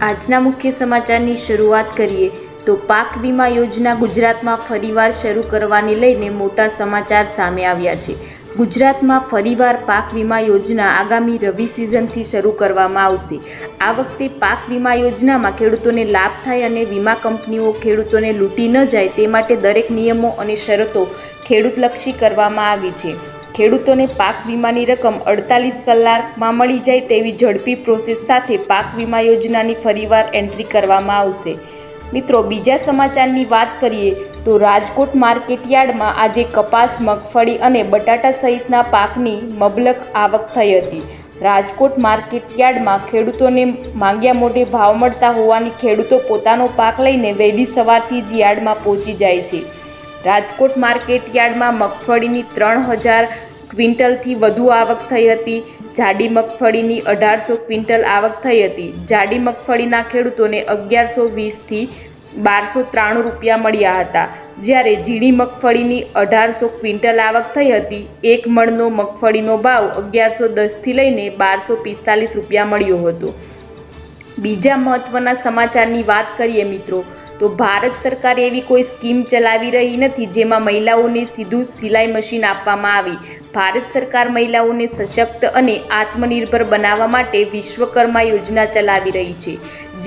આજના મુખ્ય સમાચારની શરૂઆત કરીએ. તો પાક વીમા યોજના ગુજરાતમાં ફરીવાર શરૂ કરવાને લઈને મોટા સમાચાર સામે આવ્યા છે. ગુજરાતમાં ફરીવાર પાક વીમા યોજના આગામી રવિ સિઝનથી શરૂ કરવામાં આવશે. આ વખતે પાક વીમા યોજનામાં ખેડૂતોને લાભ થાય અને વીમા કંપનીઓ ખેડૂતોને લૂંટી ન જાય તે માટે દરેક નિયમો અને શરતો ખેડૂતલક્ષી કરવામાં આવી છે. ખેડૂતોને પાક વીમાની રકમ અડતાલીસ કલાકમાં મળી જાય તેવી ઝડપી પ્રોસેસ સાથે પાક વીમા યોજનાની ફરીવાર એન્ટ્રી કરવામાં આવશે. મિત્રો, બીજા સમાચારની વાત કરીએ તો રાજકોટ માર્કેટ યાર્ડમાં આજે કપાસ, મગફળી અને બટાટા સહિતના પાકની મબલક આવક થઈ હતી. રાજકોટ માર્કેટ યાર્ડમાં ખેડૂતોને માંગ્યા મોઢે ભાવ મળતા હોવાની ખેડૂતો પોતાનો પાક લઈને વહેલી સવારથી જ યાર્ડમાં પહોંચી જાય છે. રાજકોટ માર્કેટ યાર્ડમાં મગફળીની ત્રણ હજાર ક્વિન્ટલથી વધુ આવક થઈ હતી. જાડી મગફળીની અઢારસો ક્વિન્ટલ આવક થઈ હતી. જાડી મગફળીના ખેડૂતોને અગિયારસો વીસથી બારસો ત્રાણું રૂપિયા મળ્યા હતા. જ્યારે ઝીણી મગફળીની અઢારસો ક્વિન્ટલ આવક થઈ હતી, એક મણનો મગફળીનો ભાવ અગિયારસો દસથી લઈને બારસો પિસ્તાલીસ રૂપિયા મળ્યો હતો. બીજા મહત્ત્વના સમાચારની વાત કરીએ મિત્રો, તો ભારત સરકાર એવી કોઈ સ્કીમ ચલાવી રહી નથી જેમાં મહિલાઓને સીધું સિલાઈ મશીન આપવામાં આવી. ભારત સરકાર મહિલાઓને સશક્ત અને આત્મનિર્ભર બનાવવા માટે વિશ્વકર્મા યોજના ચલાવી રહી છે,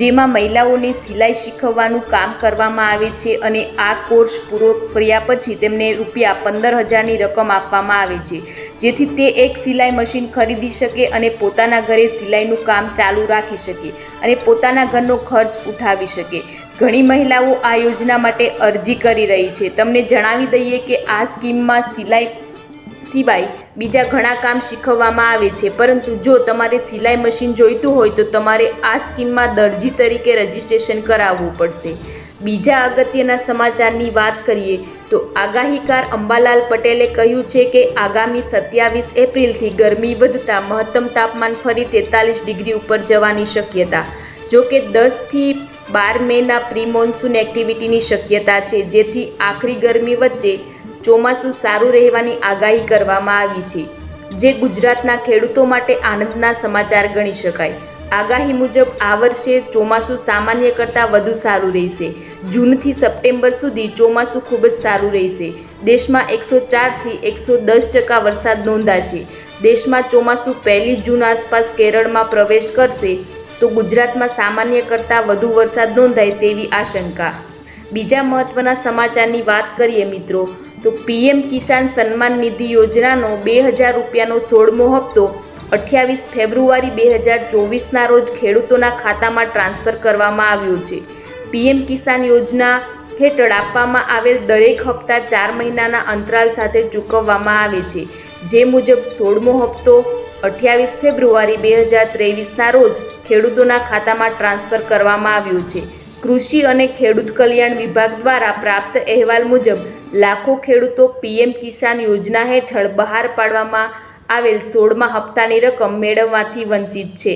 જેમાં મહિલાઓને સિલાઈ શીખવવાનું કામ કરવામાં આવે છે અને આ કોર્સ પૂરો કર્યા પછી તેમને રૂપિયા પંદર હજારની રકમ આપવામાં આવે છે, જેથી તે એક સિલાઈ મશીન ખરીદી શકે અને પોતાના ઘરે સિલાઈનું કામ ચાલુ રાખી શકે અને પોતાના ઘરનો ખર્ચ ઉઠાવી શકે. ઘણી મહિલાઓ આ યોજના માટે અરજી કરી રહી છે. તમને જણાવી દઈએ કે આ સ્કીમમાં સિલાઈ સિવાય બીજા ઘણા કામ શીખવવામાં આવે છે. પરંતુ જો તમારે સિલાઈ મશીન જોઈતું હોય તો તમારે આ સ્કીમમાં દરજી તરીકે રજીસ્ટ્રેશન કરાવવું પડશે. બીજા અગત્યના સમાચારની વાત કરીએ તો આગાહીકાર અંબાલાલ પટેલે કહ્યું છે કે આગામી સત્યાવીસ એપ્રિલથી ગરમી વધતા મહત્તમ તાપમાન ફરી તેતાલીસ ડિગ્રી ઉપર જવાની શક્યતા. જો કે દસથી બાર મેના પ્રી મોન્સૂન એક્ટિવિટીની શક્યતા છે. જેથી આખરી ગરમી વચ્ચે ચોમાસું સારું રહેવાની આગાહી કરવામાં આવી છે, જે ગુજરાતના ખેડૂતો માટે આનંદના સમાચાર ગણી શકાય. આગાહી મુજબ, આ વર્ષે ચોમાસું સામાન્ય કરતાં વધુ સારું રહેશે. જૂનથી સપ્ટેમ્બર સુધી ચોમાસું ખૂબ જ સારું રહેશે. દેશમાં એકસો ચારથી એકસો દસ ટકા વરસાદ નોંધાશે. દેશમાં ચોમાસું પહેલી જૂન આસપાસ કેરળમાં પ્રવેશ કરશે, તો ગુજરાતમાં સામાન્ય કરતાં વધુ વરસાદ નોંધાય તેવી આશંકા. બીજા મહત્ત્વના સમાચારની વાત કરીએ મિત્રો. તો પીએમ કિસાન સન્માન નિધિ યોજનાનો બે હજાર રૂપિયાનો સોળમો હપ્તો અઠ્યાવીસ ફેબ્રુઆરી બે હજાર ચોવીસના રોજ ખેડૂતોના ખાતામાં ટ્રાન્સફર કરવામાં આવ્યો છે. પીએમ કિસાન યોજના હેઠળ આપવામાં આવેલ દરેક હપ્તા ચાર મહિનાના અંતરાલ સાથે ચૂકવવામાં આવે છે. જે મુજબ સોળમો હપ્તો અઠ્યાવીસ ફેબ્રુઆરી બે હજાર ત્રેવીસના રોજ ખેડૂતોના ખાતામાં ટ્રાન્સફર કરવામાં આવ્યો છે. કૃષિ અને ખેડૂત કલ્યાણ વિભાગ દ્વારા પ્રાપ્ત અહેવાલ મુજબ, લાખો ખેડૂતો પીએમ કિસાન યોજના હેઠળ બહાર પાડવામાં આવેલ સોળમા હપ્તાની રકમ મેળવવાથી વંચિત છે.